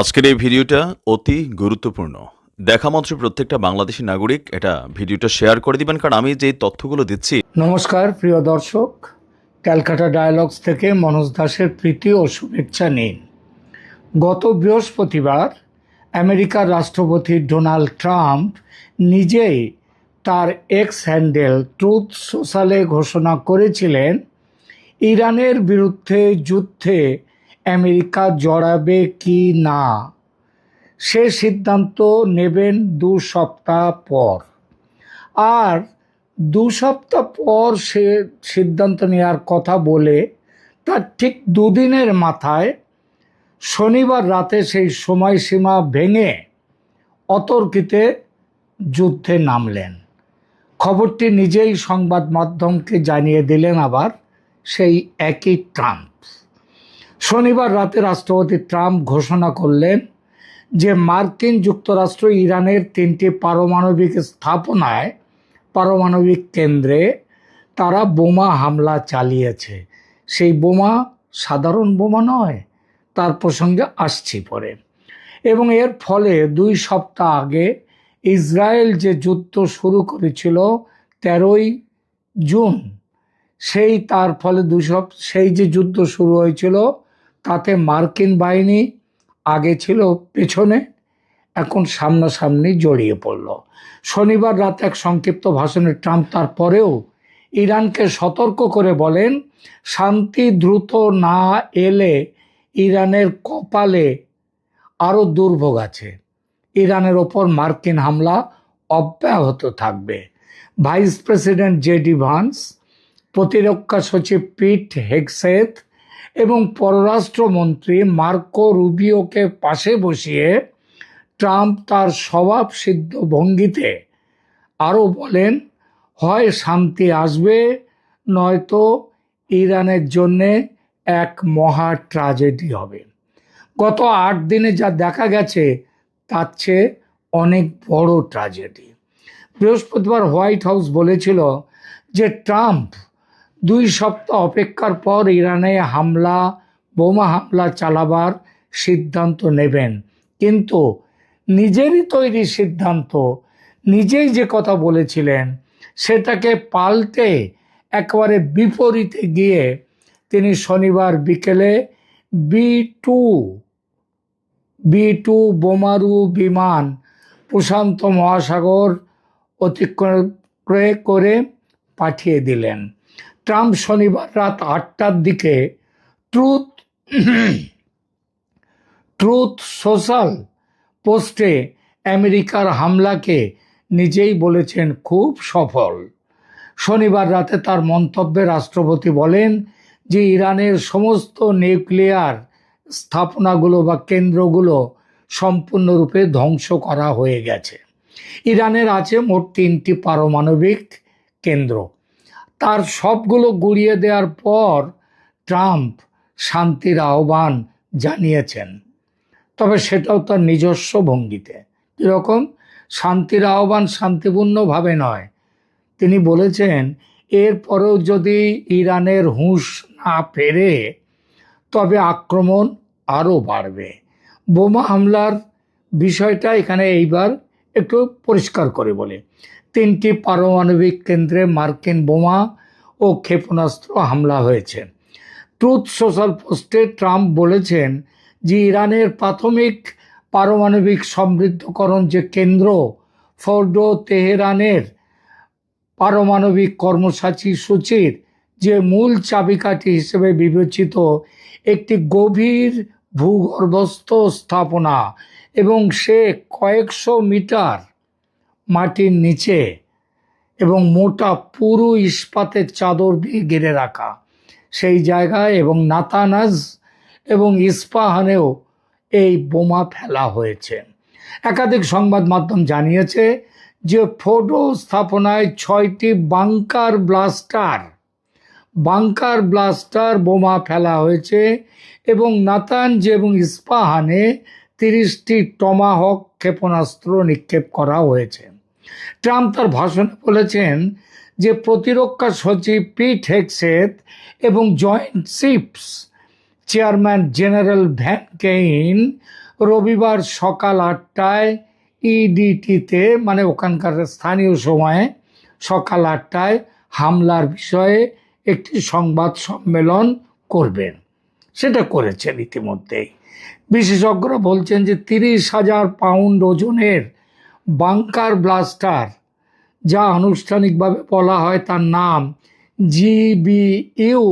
আজকের এই ভিডিওটা অতি গুরুত্বপূর্ণ। দেখা মাত্র প্রত্যেকটা বাংলাদেশি নাগরিক এটা ভিডিওটা শেয়ার করে দিবেন, কারণ আমি যে তথ্যগুলো দিচ্ছি নমস্কার, প্রিয় দর্শক। ক্যালকাটা ডায়ালগস থেকে মনোজ দাসের প্রীতি ও শুভেচ্ছা নিন। গত বৃহস্পতিবার আমেরিকার রাষ্ট্রপতি ডোনাল্ড ট্রাম্প নিজেই তার এক্স হ্যান্ডেল ট্রুথ সোশ্যালে ঘোষণা করেছিলেন, ইরানের বিরুদ্ধে যুদ্ধে আমেরিকা জড়াবে কি না? সে সিদ্ধান্ত নেবেন দু সপ্তাহ পর। আর দু সপ্তাহ পর সে সিদ্ধান্ত নেওয়ার কথা বলে তার ঠিক দুদিনের মাথায় শনিবার রাতে সেই সময়সীমা ভেঙে অতর্কিতে যুদ্ধে নামলেন। খবরটি নিজেই সংবাদ মাধ্যমকে জানিয়ে দিলেন আবার সেই একই ট্রাম্প। শনিবার রাতে রাষ্ট্রপতি ট্রাম্প ঘোষণা করলেন যে মার্কিন যুক্তরাষ্ট্র ইরানের তিনটি পারমাণবিক স্থাপনায়, পারমাণবিক কেন্দ্রে তারা বোমা হামলা চালিয়েছে। সেই বোমা সাধারণ বোমা নয়, তার প্রসঙ্গে আসছি পরে। এবং এর ফলে দুই সপ্তাহ আগে ইসরায়েল যে যুদ্ধ শুরু করেছিল তেরোই জুন, সেই তার ফলে দুই সপ সেই যে যুদ্ধ শুরু হয়েছিল তাতে মার্কিন বাহিনী আগে ছিল পেছনে, এখন সামনাসামনি জড়িয়ে পড়ল। শনিবার রাত এক সংক্ষিপ্ত ভাষণে ট্রাম্প তারপরেও ইরানকে সতর্ক করে বলেন, শান্তি দ্রুত না এলে ইরানের কপালে আরও দুর্ভোগ আছে। ইরানের ওপর মার্কিন হামলা অব্যাহত থাকবে। ভাইস প্রেসিডেন্ট জেডি ভান্স, প্রতিরক্ষা সচিব পিট হেগসেথ এবং পররাষ্ট্রমন্ত্রী মার্কো রুবিওকে পাশে বসিয়ে ট্রাম্প তার স্বভাব সিদ্ধ ভঙ্গিতে আরও বলেন, হয় শান্তি আসবে, নয়তো ইরানের জন্যে এক মহা ট্রাজেডি হবে। গত আট দিনে যা দেখা গেছে, তার চেয়ে অনেক বড় ট্রাজেডি বৃহস্পতিবার হোয়াইট হাউস বলেছিল যে ট্রাম্প দুই সপ্তাহ অপেক্ষার পর ইরানে হামলা, বোমা হামলা চালাবার সিদ্ধান্ত নেবেন। কিন্তু নিজেরই তৈরি সিদ্ধান্ত, নিজেই যে কথা বলেছিলেন, সেটাকে পাল্টে একবারে বিপরীতে গিয়ে তিনি শনিবার বিকেলে বি টু বি টু বোমারু বিমান প্রশান্ত মহাসাগর অতিক্রম করে পাঠিয়ে দিলেন। ট্রাম্প শনিবার রাত আটটার দিকে ট্রুথ ট্রুথ সোশ্যাল পোস্টে আমেরিকার হামলাকে নিজেই বলেছেন খুব সফল। শনিবার রাতে তার মন্তব্যে রাষ্ট্রপতি বলেন যে ইরানের সমস্ত নিউক্লিয়ার স্থাপনাগুলো বা কেন্দ্রগুলো সম্পূর্ণরূপে ধ্বংস করা হয়ে গেছে। ইরানের আছে মোট তিনটি পারমাণবিক কেন্দ্র। তার সবগুলো গুড়িয়ে দেওয়ার পর ট্রাম্প শান্তির আহ্বান জানিয়েছেন। তবে সেটাও তার নিজস্ব ভঙ্গিতে। কীরকম? শান্তির আহ্বান শান্তিপূর্ণভাবে নয়। তিনি বলেছেন এরপরেও যদি ইরানের হুঁশ না ফেরে, তবে আক্রমণ আরও বাড়বে। বোমা হামলার বিষয়টা এখানে এইবার একটু পরিষ্কার করে বলে। তিনটি পারমাণবিক কেন্দ্রে মার্কিন বোমা ও ক্ষেপণাস্ত্র হামলা হয়েছে। ট্রুথ সোশ্যাল পোস্টে ট্রাম্প বলেছেন যে ইরানের প্রাথমিক পারমাণবিক সমৃদ্ধকরণ যে কেন্দ্র, ফোর্ডো তেহরানের পারমাণবিক কর্মসূচি সূচির যে মূল চাবিকাঠি হিসেবে বিবেচিত একটি গভীর ভূগর্ভস্থ স্থাপনা এবং সে কয়েকশো মিটার মাটির নিচে এবং মোটা পুরো ইস্পাতের চাদর দিয়ে ঘিরে রাখা। সেই জায়গায় এবং নাতানাজ এবং ইস্পাহানেও এই বোমা ফেলা হয়েছে। একাধিক সংবাদ মাধ্যম জানিয়েছে যে ফোটো স্থাপনায় ছয়টি বাংকার ব্লাস্টার বাংকার ব্লাস্টার বোমা ফেলা হয়েছে এবং নাতানজ এবং ইস্পাহানে তিরিশটি টমাহক ক্ষেপণাস্ত্র নিক্ষেপ করা হয়েছে। ট্রাম্প তার ভাষণে বলেছেন যে প্রতিরক্ষা সচিব পিট হেক্সেথ এবং joint chiefs chairman general Van Caine রবিবার সকাল আটটায় ইডিটিতে মানে ওখানকার স্থানীয় সময়ে সকাল আটটায় হামলার বিষয়ে একটি সংবাদ সম্মেলন করবেন। সেটা করেছেন ইতিমধ্যেই। বিশেষজ্ঞরা বলছেন যে তিরিশ হাজার পাউন্ড ওজনের বাংকার ব্লাস্টার, যা আনুষ্ঠানিকভাবে বলা হয় তার নাম জিবিইউ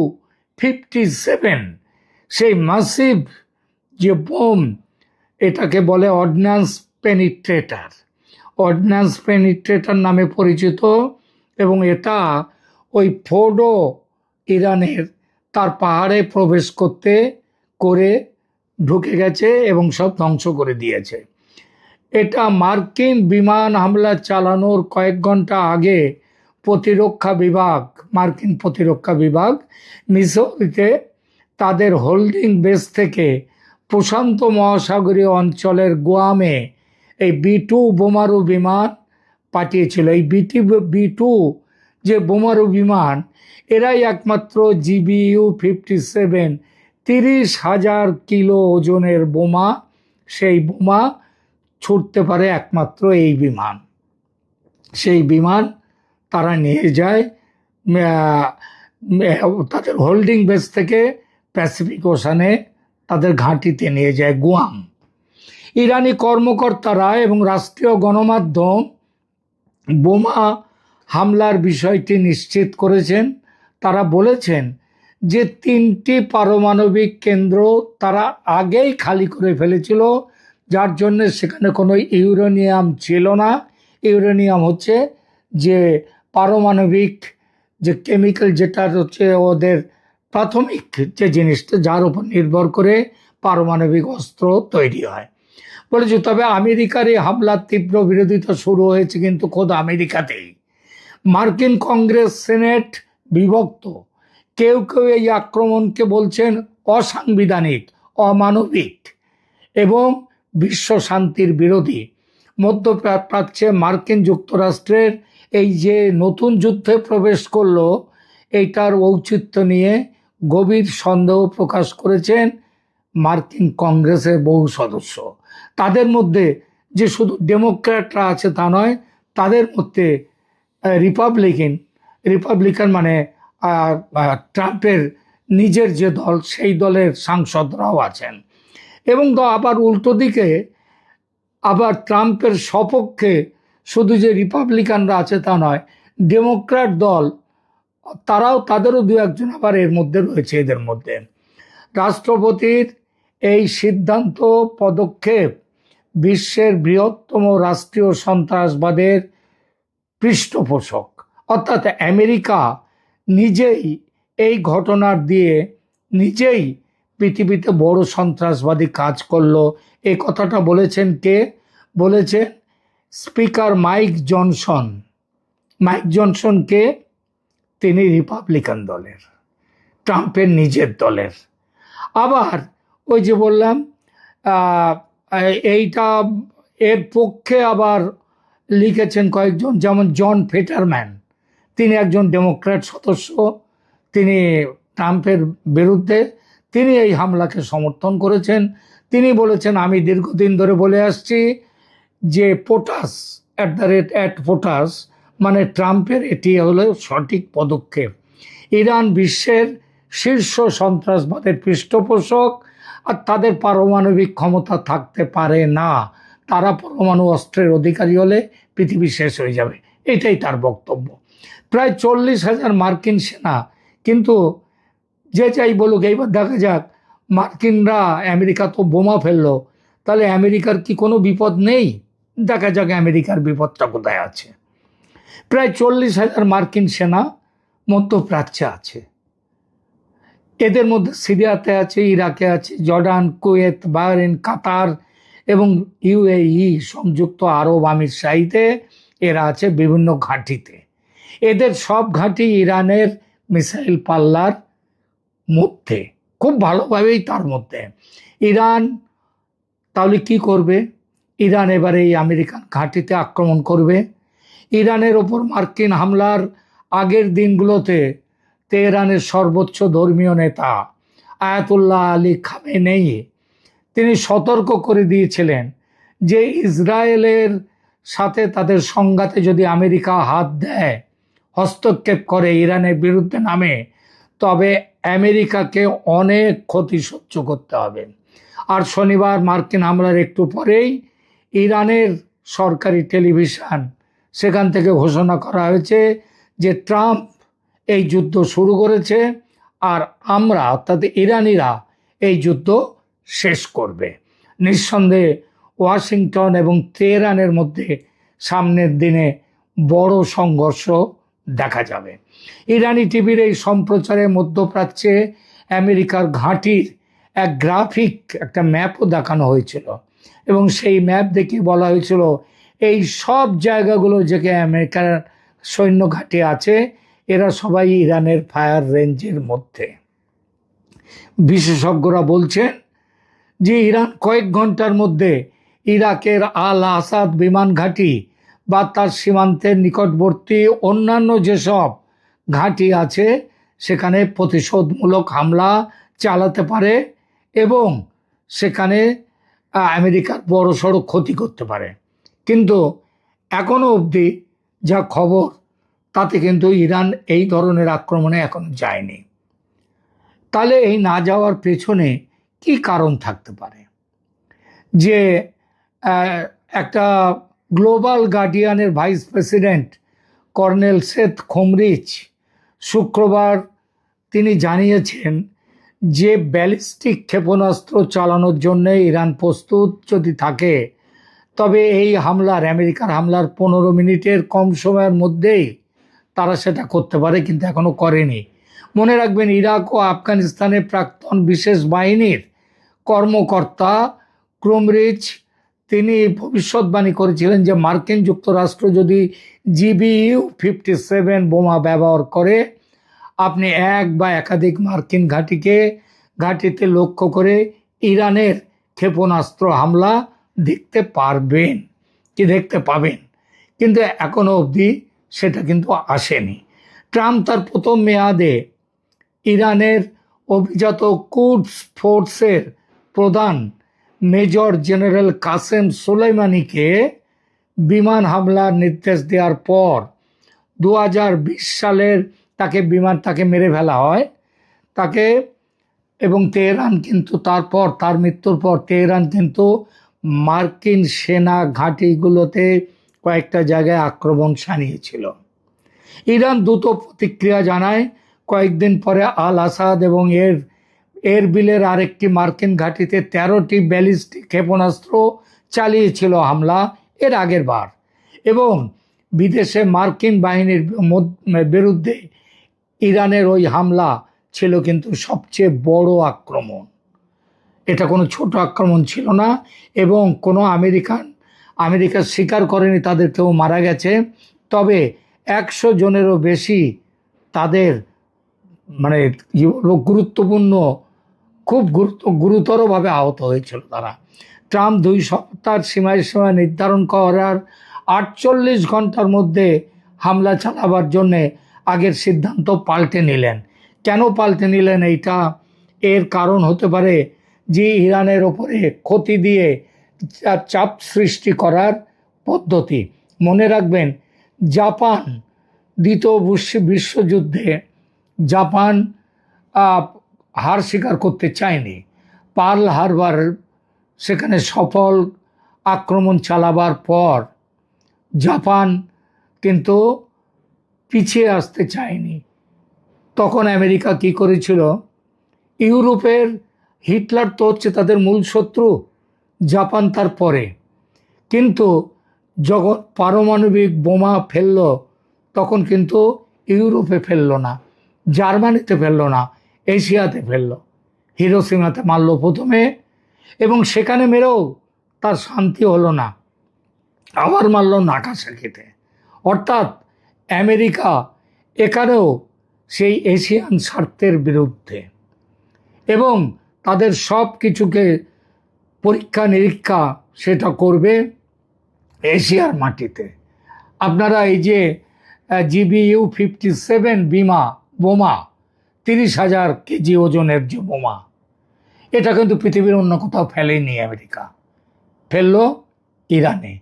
ফিফটি সেভেন। সেই মাসিভ যে বোম, এটাকে বলে অর্ডিন্যান্স পেনিট্রেটার। অর্ডিন্যান্স পেনিট্রেটার নামে পরিচিত এবং এটা ওই ফোডো ইরানের তার পাহাড়ে প্রবেশ করতে করে ঢুকে গেছে এবং সব ধ্বংস করে দিয়েছে। এটা মার্কিন বিমান হামলা চালানোর কয়েক ঘণ্টা আগে প্রতিরক্ষা বিভাগ, মার্কিন প্রতিরক্ষা বিভাগ মিসৌরিতে তাদের হোল্ডিং বেস থেকে প্রশান্ত মহাসাগরীয় অঞ্চলের গোয়ামে এই বি টু বোমারু বিমান পাঠিয়েছিল। এই বিটি বি টু যে বোমারু বিমান, এরাই একমাত্র জিবিইউ ফিফটি সেভেন তিরিশ হাজার কিলো ওজনের বোমা, সেই বোমা ছুটতে পারে একমাত্র এই বিমান। সেই বিমান তারা নিয়ে যায় তাদের হোল্ডিং বেস থেকে প্যাসিফিক ওশানে তাদের ঘাঁটিতে নিয়ে যায় গুয়াম ইরানি কর্মকর্তারা এবং রাষ্ট্রীয় গণমাধ্যম বোমা হামলার বিষয়টি নিশ্চিত করেছেন। তারা বলেছেন যে তিনটি পারমাণবিক কেন্দ্র তারা আগেই খালি করে ফেলেছিল যার জন্য সেখানে কোনো ইউরেনিয়াম ছিল না। ইউরেনিয়াম হচ্ছে যে পারমাণবিক যে কেমিক্যাল যেটা হচ্ছে ওদের প্রাথমিক যে জিনিসটা যার উপর নির্ভর করে পারমাণবিক অস্ত্র তৈরি হয়। বলেছে, তবে আমেরিকার এই হামলার তীব্র বিরোধিতা শুরু হয়েছে কিন্তু খোদ আমেরিকাতেই। মার্কিন কংগ্রেস, সেনেট বিভক্ত। কেউ কেউ এই আক্রমণকে বলছেন অসাংবিধানিক, অমানবিক এবং বিশ্ব শান্তির বিরোধী মধ্যপ্রাচ্যে মার্কিন যুক্তরাষ্ট্রের এই যে নতুন যুদ্ধে প্রবেশ করল, এইটার ঔচিত্য নিয়ে গভীর সন্দেহ প্রকাশ করেছেন মার্কিন কংগ্রেসের বহু সদস্য। তাদের মধ্যে যে শুধু ডেমোক্র্যাটরা আছে তা নয়, তাদের মধ্যে রিপাবলিকান রিপাবলিকান মানে ট্রাম্পের নিজের যে দল, সেই দলের সাংসদরাও আছেন। এবং তো আবার উল্টো দিকে আবার ট্রাম্পের সপক্ষে শুধু যে রিপাবলিকানরা আছে তা নয়, ডেমোক্র্যাট দল, তারাও তাদেরও দু একজন আবার এর মধ্যে রয়েছে এদের মধ্যে। রাষ্ট্রপতির এই সিদ্ধান্ত পদক্ষেপ বিশ্বের বৃহত্তম রাষ্ট্রীয় সন্ত্রাসবাদের পৃষ্ঠপোষক। অর্থাৎ আমেরিকা নিজেই এই ঘটনার দিয়ে নিজেই পৃথিবীতে বড় সন্ত্রাসবাদী কাজ করল। এ কথাটা বলেছেন কে? বলেছেন স্পিকার মাইক জনসন। মাইক জনসনকে তিনি রিপাবলিকান দলের, ট্রাম্পের নিজের দলের। আবার ওই যে বললাম এইটা এর পক্ষে আবার লিখেছেন কয়েকজন, যেমন জন ফেটারম্যান। তিনি একজন ডেমোক্র্যাট সদস্য, তিনি ট্রাম্পের বিরুদ্ধে তিনি এই হামলাকে সমর্থন করেছেন। তিনি বলেছেন, আমি দীর্ঘদিন ধরে বলে আসছি যে POTUS at the rate at POTUS মানে ট্রাম্পের এটি হলো সঠিক পদক্ষেপ। ইরান বিশ্বের শীর্ষ সন্ত্রাসবাদের পৃষ্ঠপোষক আর তাদের পারমাণবিক ক্ষমতা থাকতে পারে না। তারা পরমাণু অস্ত্রের অধিকারী হলে পৃথিবী শেষ হয়ে যাবে। এটাই তার বক্তব্য। প্রায় চল্লিশ হাজার মার্কিন সেনা কিন্তু যে চাই বলুক, এইবার দেখা যাক। মার্কিনরা আমেরিকা তো বোমা ফেলল। তাহলে আমেরিকার কি কোনো বিপদ নেই? দেখা যাক আমেরিকার বিপদটা কোথায় আছে। প্রায় চল্লিশ হাজার মার্কিন সেনা মধ্যপ্রাচ্যে আছে। এদের মধ্যে সিরিয়াতে আছে, ইরাকে আছে, জর্ডান, কুয়েত, বাহরিন, কাতার এবং ইউএই, সংযুক্ত আরব আমির শাহিতে এরা আছে বিভিন্ন ঘাঁটিতে। এদের সব ঘাঁটি ইরানের মিসাইল পাল্লার মধ্যে, খুব ভালোভাবেই তার মধ্যে। ইরান তাহলে কি করবে? ইরান এবারে এই আমেরিকান ঘাঁটিতে আক্রমণ করবে। ইরানের ওপর মার্কিন হামলার আগের দিনগুলোতে তেহরানের সর্বোচ্চ ধর্মীয় নেতা আয়াতুল্লাহ আলী খামেনেই তিনি সতর্ক করে দিয়েছিলেন যে ইসরায়েলের সাথে তাদের সংঘাতে যদি আমেরিকা হাত দেয়, হস্তক্ষেপ করে ইরানের বিরুদ্ধে নামে, তবে আমেরিকাকে অনেক ক্ষতি সহ্য করতে হবে। আর শনিবার মার্কিন হামলার একটু পরেই ইরানের সরকারি টেলিভিশন সেখান থেকে ঘোষণা করা হয়েছে যে ট্রাম্প এই যুদ্ধ শুরু করেছে আর আমরা, অর্থাৎ ইরানিরা, এই যুদ্ধ শেষ করবে। নিঃসন্দেহে ওয়াশিংটন এবং তেহরানের মধ্যে সামনের দিনে বড় সংঘর্ষ দেখা যাবে। ইরানি টিভির এই সম্প্রচারে মধ্যপ্রাচ্যে আমেরিকার ঘাঁটির এক গ্রাফিক একটা ম্যাপও দেখানো হয়েছিল এবং সেই ম্যাপ দেখে বলা হয়েছিল, এই সব জায়গাগুলো যেখানে আমেরিকার সৈন্য ঘাঁটি আছে, এরা সবাই ইরানের ফায়ার রেঞ্জের মধ্যে। বিশেষজ্ঞরা বলছেন যে, ইরান কয়েক ঘণ্টার মধ্যে ইরাকের আল আসাদ বিমান ঘাঁটি বা তার সীমান্তের নিকটবর্তী অন্যান্য যেসব ঘাঁটি আছে, সেখানে প্রতিশোধমূলক হামলা চালাতে পারে এবং সেখানে আমেরিকার বড়সড় ক্ষতি করতে পারে। কিন্তু এখনও অবধি যা খবর, তাতে কিন্তু ইরান এই ধরনের আক্রমণে এখন যায়নি। তাহলে এই না যাওয়ার পেছনে কি কারণ থাকতে পারে? যে একটা global গার্ডিয়ানের vice president colonel Seth Krummrich শুক্রবার তিনি জানিয়েছেন যে ব্যালিস্টিক ক্ষেপণাস্ত্র চালানোর জন্য ইরান প্রস্তুত যদি থাকে, তবে এই হামলার, আমেরিকার হামলার পনেরো মিনিটের কম সময়ের মধ্যেই তারা সেটা করতে পারে, কিন্তু এখনও করেনি। মনে রাখবেন, ইরাক ও আফগানিস্তানের প্রাক্তন বিশেষ বাহিনীর কর্মকর্তা ক্রোমরিচ তিনি ভবিষ্যৎবাণী করেছিলেন যে মার্কিন যুক্তরাষ্ট্র যদি জিবিইউ ফিফটি সেভেন বোমা ব্যবহার করে, আপনি এক বা একাধিক মার্কিন ঘাঁটিকে, ঘাঁটিতে লক্ষ্য করে ইরানের ক্ষেপণাস্ত্র হামলা দেখতে পারবেন, কি দেখতে পাবেন। কিন্তু এখনও অবধি সেটা কিন্তু আসেনি। ট্রাম্প তার প্রথম মেয়াদে ইরানের অভিজাত কুডস ফোর্সের প্রধান মেজর জেনারেল কাসেম সোলাইমানিকে বিমান হামলার নির্দেশ দেওয়ার পর দু হাজার বিশ সালের তাকে বিমান, তাকে মেরে ফেলা হয়। তাকে এবং তেহরান কিন্তু তারপর, তার মৃত্যুর পর তেহরান কিন্তু মার্কিন সেনা ঘাঁটিগুলোতে কয়েকটা জায়গায় আক্রমণ সানিয়েছিল ইরান দ্রুত প্রতিক্রিয়া জানায়। কয়েকদিন পরে আল আসাদ এবং এর এরবিলের আরেকটি মার্কিন ঘাঁটিতে তেরোটি ব্যালিস্টিক ক্ষেপণাস্ত্র চালিয়েছিল হামলা এর আগের বার। এবং বিদেশে মার্কিন বাহিনীর বিরুদ্ধে ইরানের ওই হামলা ছিল কিন্তু সবচেয়ে বড় আক্রমণ। এটা কোনো ছোট আক্রমণ ছিল না এবং কোনো আমেরিকান, আমেরিকা স্বীকার করেনি তাদের কেউ মারা গেছে। তবে একশো জনেরও বেশি তাদের মানে গুরুত্বপূর্ণ খুব গুরুত্ব, গুরুতরভাবে আহত হয়েছিল তারা। ট্রাম্প দুই সপ্তাহের সীমায় সীমা নির্ধারণ করার আটচল্লিশ ঘণ্টার মধ্যে হামলা চালাবার জন্যে আগের সিদ্ধান্ত পাল্টে নিলেন। কেন পাল্টে নিলেন এইটা? এর কারণ হতে পারে যে ইরানের ওপরে ক্ষতি দিয়ে চাপ সৃষ্টি করার পদ্ধতি। মনে রাখবেন, জাপান, দ্বিতীয় বিশ্বযুদ্ধে জাপান হার স্বীকার করতে চায়নি। পার্ল হারবার সেখানে সফল আক্রমণ চালাবার পর জাপান কিন্তু পিছিয়ে আসতে চায়নি। তখন আমেরিকা কি করেছিল? ইউরোপের হিটলার তো হচ্ছে তাদের মূল শত্রু, জাপান তার পরে। কিন্তু যখন পারমাণবিক বোমা ফেলল, তখন কিন্তু ইউরোপে ফেলল না, জার্মানিতে ফেলল না। এশিয়াতে ফেলল। হিরোসীমাতে মারলো প্রথমে এবং সেখানে মেরেও তার শান্তি হলো না। আবার মারল নাকাসাকিতে অর্থাৎ আমেরিকা এখানেও সেই এশিয়ান স্বার্থের বিরুদ্ধে এবং তাদের সব কিছুকে পরীক্ষা নিরীক্ষা সেটা করবে এশিয়ার মাটিতে। আপনারা এই যে জিবিইউ ফিফটি সেভেন বিমা, বোমা তিরিশ হাজার কেজি ওজনের যে বোমা, এটা কিন্তু পৃথিবীর অন্য কোথাও ফেলেনি আমেরিকা। ফেলল ইরানে,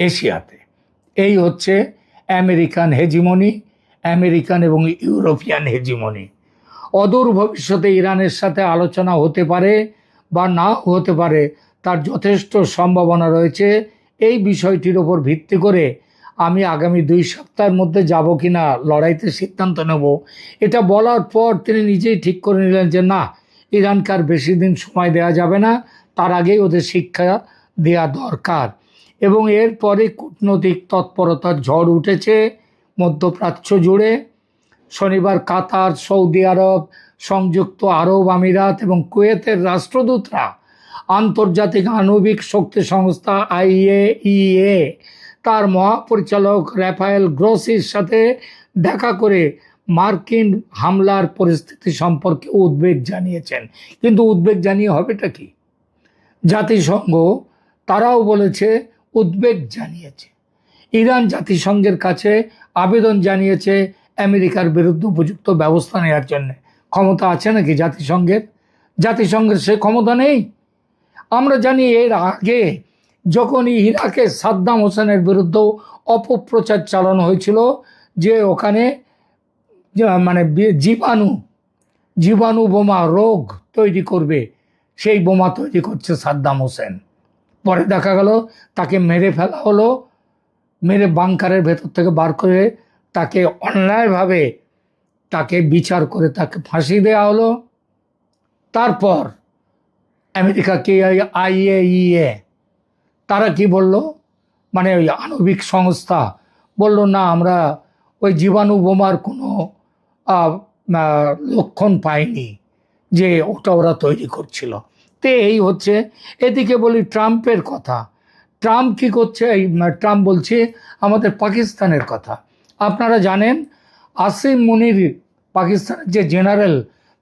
এশিয়াতে। এই হচ্ছে আমেরিকান হেজিমনি, আমেরিকান এবং ইউরোপিয়ান হেজিমনি। অদূর ভবিষ্যতে ইরানের সাথে আলোচনা হতে পারে বা না হতে পারে, তার যথেষ্ট সম্ভাবনা রয়েছে। এই বিষয়টির ওপর ভিত্তি করে আমি আগামী দুই সপ্তাহের মধ্যে যাব কি না লড়াইতে সিদ্ধান্ত নেব। এটা বলার পর তিনি নিজেই ঠিক করে নিলেন যে, না, ইরানকে আর বেশি দিন সময় দেওয়া যাবে না। তার আগেই ওদের শিক্ষা দেওয়া দরকার। এবং এরপরে কূটনৈতিক তৎপরতার ঝড় উঠেছে মধ্যপ্রাচ্য জুড়ে। শনিবার কাতার, সৌদি আরব, সংযুক্ত আরব আমিরাত এবং কুয়েতের রাষ্ট্রদূতরা আন্তর্জাতিক আণবিক শক্তি সংস্থা আইএ ইএ তার মহাপরিচালক র্যাফায়েল গ্রোসির সাথে দেখা করে মার্কিন হামলার পরিস্থিতি সম্পর্কে উদ্বেগ জানিয়েছেন। কিন্তু উদ্বেগ জানিয়ে হবেটা কি? জাতিসংঘ তারাও বলেছে, উদ্বেগ জানিয়েছে। ইরান জাতিসংঘের কাছে আবেদন জানিয়েছে আমেরিকার বিরুদ্ধে উপযুক্ত ব্যবস্থা নেওয়ার জন্য। ক্ষমতা আছে নাকি জাতিসংঘের? জাতিসংঘের সে ক্ষমতা নেই। আমরা জানি এর আগে যখন ইরাকে সাদ্দাম হোসেনের বিরুদ্ধেও অপপ্রচার চালানো হয়েছিল যে ওখানে মানে জীবাণু জীবাণু বোমা রোগ তৈরি করবে, সেই বোমা তৈরি করছে সাদ্দাম হোসেন। পরে দেখা গেল তাকে মেরে ফেলা হলো, মেরে বাংকারের ভেতর থেকে বার করে তাকে অন্যায়ভাবে তাকে বিচার করে তাকে ফাঁসি দেওয়া হলো। তারপর আমেরিকা কে আইএ ইএ তারা কি বলল? মানে ওই আণবিক সংস্থা বলল, না, আমরা ওই জীবাণু বোমার কোনো লক্ষণ পাইনি যে ওটা ওরা তৈরি করছিল। তো এই হচ্ছে। এদিকে বলি ট্রাম্পের কথা। ট্রাম্প কি করছে? এই ট্রাম্প বলছে আমাদের পাকিস্তানের কথা। আপনারা জানেন, আসিম মুনির পাকিস্তানের যে জেনারেল,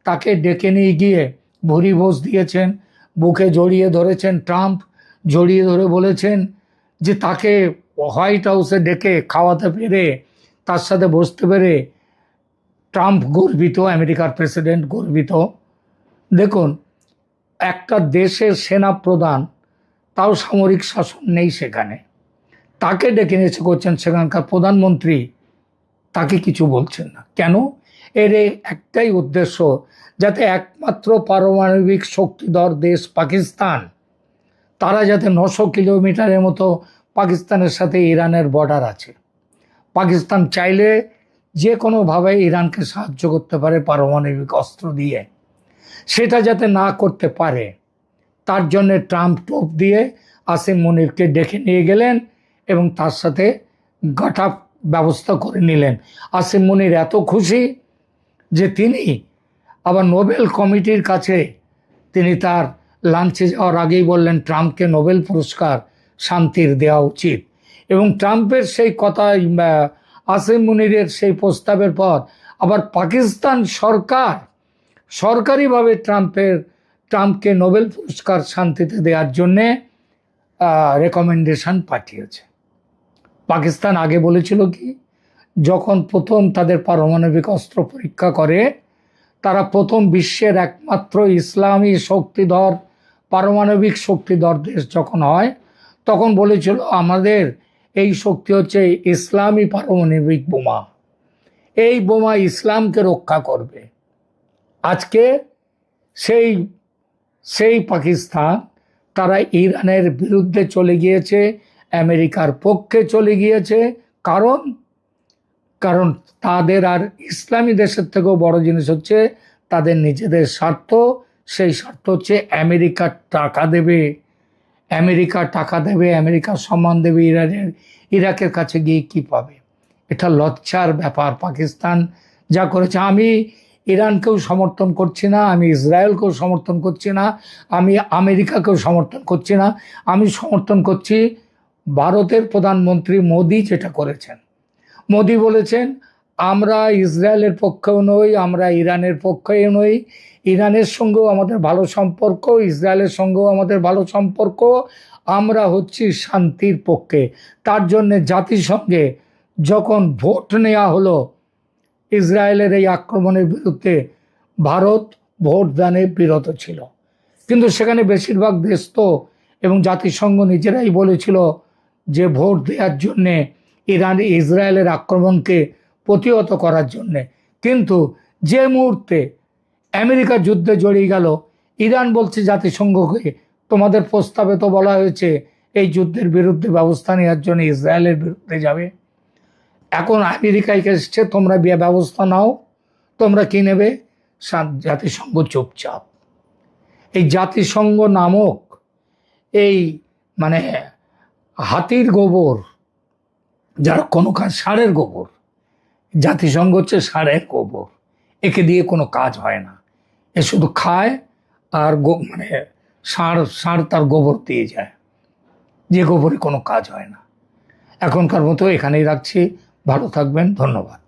তাকে ডেকে নিয়ে গিয়ে ভুরি ভোজ দিয়েছেন, বুকে জড়িয়ে ধরেছেন ট্রাম্প। জড়িয়ে ধরে বলেছেন যে তাকে হোয়াইট হাউসে ডেকে খাওয়াতে পেরে, তার সাথে বসতে পেরে ট্রাম্প গর্বিত, আমেরিকার প্রেসিডেন্ট গর্বিত। দেখুন, একটা দেশের সেনা প্রধান, তাও সামরিক শাসন নেই সেখানে। তাকে ডেকে নিয়ে এসে করছেন সেখানকার প্রধানমন্ত্রী, তাকে কিছু বলছেন না। কেন? এর একটাই উদ্দেশ্য, যাতে একমাত্র পারমাণবিক শক্তিধর দেশ পাকিস্তান তারা যাতে নশো কিলোমিটারের মতো পাকিস্তানের সাথে ইরানের বর্ডার আছে। পাকিস্তান চাইলে যে কোনোভাবে ইরানকে সাহায্য করতে পারে পারমাণবিক অস্ত্র দিয়ে। সেটা যাতে না করতে পারে, তার জন্য ট্রাম্প টোপ দিয়ে আসিম মনিরকে ডেকে নিয়ে গেলেন এবং তার সাথে গাটা ব্যবস্থা করে নিলেন। আসিম মনির এত খুশি যে তিনি আবার নোবেল কমিটির কাছে তিনি তার লাঞ্চে যাওয়ার আগেই বললেন ট্রাম্পকে নোবেল পুরস্কার শান্তির দেওয়া উচিত। এবং ট্রাম্পের সেই কথা আহ, আসিম মুনিরের সেই প্রস্তাবের পর আবার পাকিস্তান সরকার সরকারিভাবে ট্রাম্পের ট্রাম্পকে নোবেল পুরস্কার শান্তিতে দেওয়ার জন্যে রেকমেন্ডেশন পাঠিয়েছে। পাকিস্তান আগে বলেছিল কি যখন প্রথম তাদের পারমাণবিক অস্ত্র পরীক্ষা করে তারা প্রথম বিশ্বের একমাত্র ইসলামী শক্তিধর পারমাণবিক শক্তিধর দেশ যখন হয়, তখন বলেছিল, আমাদের এই শক্তি হচ্ছে ইসলামী পারমাণবিক বোমা। এই বোমা ইসলামকে রক্ষা করবে। আজকে সেই সেই পাকিস্তান, তারা ইরানের বিরুদ্ধে চলে গিয়েছে, আমেরিকার পক্ষে চলে গিয়েছে। কারণ কারণ তাদের আর ইসলামী দেশের থেকেও বড় জিনিস হচ্ছে, তাদের নিজেদের স্বার্থ সেই শর্ত হচ্ছে আমেরিকা টাকা দেবে, আমেরিকা টাকা দেবে, আমেরিকা সম্মান দেবে ইরানের, ইরাকের কাছে গিয়ে কি পাবে? এটা লজ্জার ব্যাপার। পাকিস্তান যা করেছে, আমি ইরানকেও সমর্থন করছি না, আমি ইসরায়েলকেও সমর্থন করছি না, আমি আমেরিকাকেও সমর্থন করছি না, আমি সমর্থন করছি ভারতের প্রধানমন্ত্রী মোদি যেটা করেছেন। মোদি বলেছেন আমরা ইসরায়েলের পক্ষেও নই, আমরা ইরানের পক্ষেও নই। ইরানের সঙ্গেও আমাদের ভালো সম্পর্ক, ইসরায়েলের সঙ্গেও আমাদের ভালো সম্পর্ক। আমরা হচ্ছি শান্তির পক্ষে। তার জন্যে জাতিসংঘে যখন ভোট নেওয়া হলো, ইসরায়েলের এই আক্রমণের বিরুদ্ধে ভারত ভোট দানে বিরত ছিল। কিন্তু সেখানে বেশিরভাগ দেশ তো এবং জাতিসংঘ নিজেরাই বলেছিল যে ভোট দেওয়ার জন্যে ইরান ইসরায়েলের আক্রমণকে প্রতিহত করার জন্যে। কিন্তু যে মুহূর্তে আমেরিকা যুদ্ধে জড়িয়ে গেল, ইরান বলছে জাতিসংঘকে, তোমাদের প্রস্তাবে তো বলা হয়েছে এই যুদ্ধের বিরুদ্ধে ব্যবস্থা নেওয়ার জন্য ইসরায়েলের বিরুদ্ধে যাবে। এখন আমেরিকায় এসছে, তোমরা বিয়ে, ব্যবস্থা নাও, তোমরা কি নেবে? জাতিসংঘ চুপচাপ। এই জাতিসংঘ নামক এই মানে হাতির গোবর, যারা কোনো কাজ ষাঁড়ের গোবর জাতিসংঘ হচ্ছে সার এক কবর একে দিয়ে কোনো কাজ হয় না। এ শুধু খায় আর গো মানে ষাঁড় সার তার গোবর দিয়ে যায়। যে গোবরে কোনো কাজ হয় না। এখনকার মতো এখানেই রাখছি। ভালো থাকবেন। ধন্যবাদ।